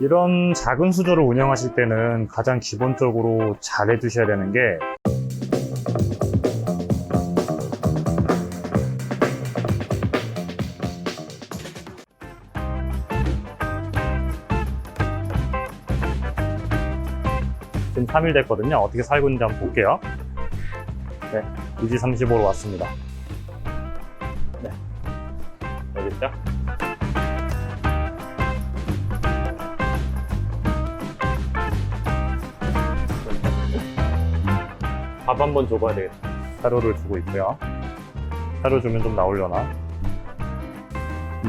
이런 작은 수조를 운영하실 때는 가장 기본적으로 잘 해두셔야 되는 게 지금 3일 됐거든요. 어떻게 살고 있는지 한번 볼게요. 네, 이지 35로 왔습니다. 네, 여기 있죠? 밥 한 번 줘봐야 되겠다. 사료를 주고 있고요. 사료 주면 좀 나오려나?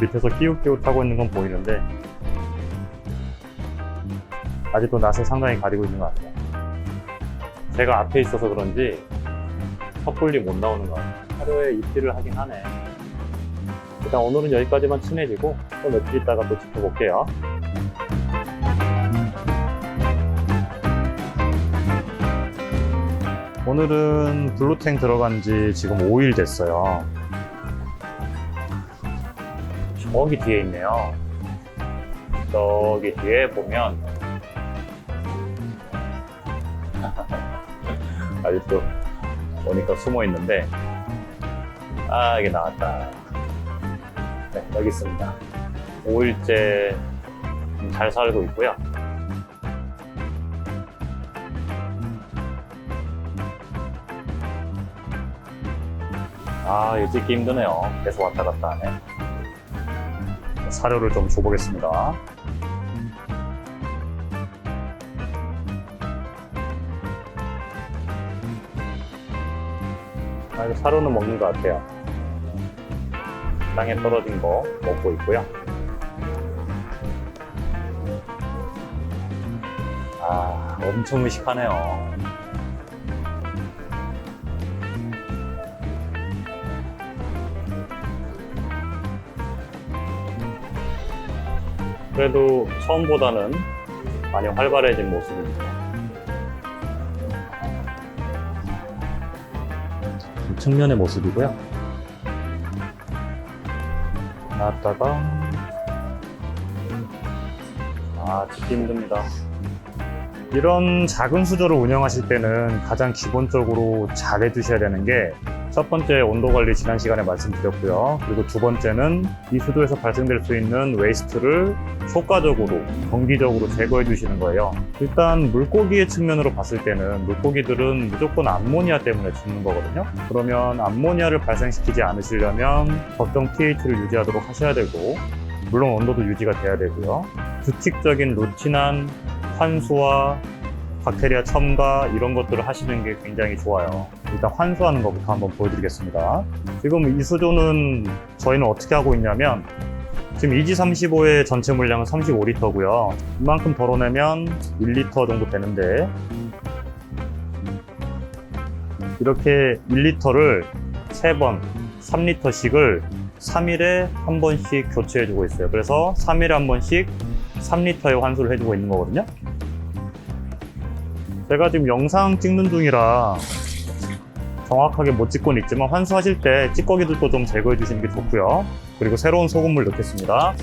밑에서 끼웃끼웃 하고 있는 건 보이는데 아직도 낯을 상당히 가리고 있는 것 같아요. 제가 앞에 있어서 그런지 섣불리 못 나오는 것 같아요. 하루에 입질을 하긴 하네. 일단 오늘은 여기까지만 친해지고 또 며칠 있다가 또 지켜볼게요. 오늘은 블루탱 들어간 지 지금 5일 됐어요. 저기 뒤에 있네요. 저기 뒤에 보면 아직도 오니까 숨어 있는데 아 이게 나왔다. 네 여기 있습니다. 5일째 잘 살고 있고요. 아, 일 찍기 힘드네요. 계속 왔다 갔다 하네. 사료를 좀 줘보겠습니다. 아, 이거 사료는 먹는 것 같아요. 땅에 떨어진 거 먹고 있고요. 아, 엄청 무식하네요. 그래도 처음보다는 많이 활발해진 모습입니다. 측면의 모습이고요. 나왔다가 아, 찍기 힘듭니다. 이런 작은 수조를 운영하실 때는 가장 기본적으로 잘 해두셔야 되는 게 첫 번째 온도 관리 지난 시간에 말씀드렸고요. 그리고 두 번째는 이 수도에서 발생될 수 있는 웨이스트를 효과적으로, 정기적으로 제거해 주시는 거예요. 일단 물고기의 측면으로 봤을 때는 물고기들은 무조건 암모니아 때문에 죽는 거거든요. 그러면 암모니아를 발생시키지 않으시려면 적정 pH를 유지하도록 하셔야 되고, 물론 온도도 유지가 돼야 되고요. 규칙적인 루틴한 환수와 박테리아 첨가 이런 것들을 하시는 게 굉장히 좋아요. 일단 환수하는 것부터 한번 보여드리겠습니다. 지금 이 수조는 저희는 어떻게 하고 있냐면 지금 EG35의 전체 물량은 35리터고요. 이만큼 덜어내면 1리터 정도 되는데 이렇게 1리터를 3번, 3리터씩을 3일에 한 번씩 교체해주고 있어요. 그래서 3일에 한 번씩 3리터의 환수를 해주고 있는 거거든요. 제가 지금 영상 찍는 중이라 정확하게 못 찍고는 있지만 환수하실 때 찌꺼기들도 좀 제거해 주시는 게 좋고요. 그리고 새로운 소금물 넣겠습니다.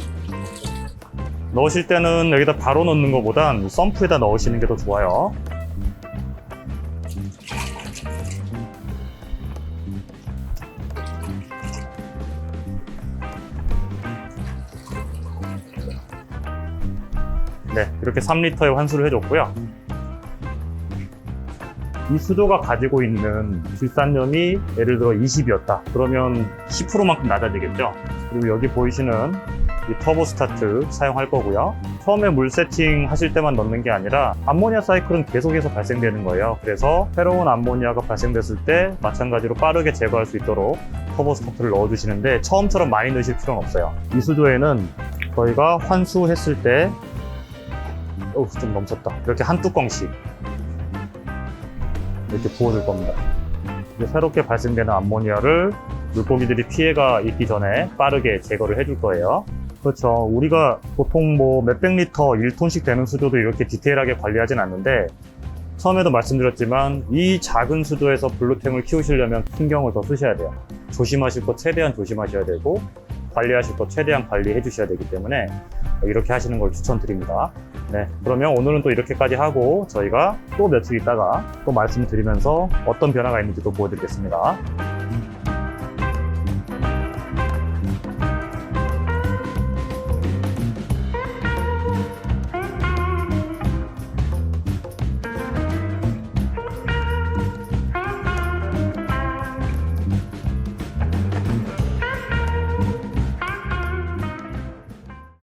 넣으실 때는 여기다 바로 넣는 것보단 펌프에다 넣으시는 게 더 좋아요. 네, 이렇게 3리터의 환수를 해줬고요. 이 수조가 가지고 있는 질산염이 예를 들어 20이었다. 그러면 10%만큼 낮아지겠죠. 그리고 여기 보이시는 이 터보 스타트 사용할 거고요. 처음에 물 세팅 하실 때만 넣는 게 아니라 암모니아 사이클은 계속해서 발생되는 거예요. 그래서 새로운 암모니아가 발생됐을 때 마찬가지로 빠르게 제거할 수 있도록 터보 스타트를 넣어주시는데 처음처럼 많이 넣으실 필요는 없어요. 이 수조에는 저희가 환수했을 때 어, 좀 넘쳤다. 이렇게 한 뚜껑씩 이렇게 부어줄 겁니다. 새롭게 발생되는 암모니아를 물고기들이 피해가 있기 전에 빠르게 제거를 해줄 거예요. 그렇죠. 우리가 보통 뭐 몇백 리터 1톤씩 되는 수조도 이렇게 디테일하게 관리하진 않는데 처음에도 말씀드렸지만 이 작은 수조에서 블루탱을 키우시려면 신경을 더 쓰셔야 돼요. 조심하실 거 최대한 조심하셔야 되고 관리하실 거 최대한 관리해 주셔야 되기 때문에 이렇게 하시는 걸 추천드립니다. 네, 그러면 오늘은 또 이렇게까지 하고 저희가 또 며칠 있다가 또 말씀드리면서 어떤 변화가 있는지 또 보여드리겠습니다.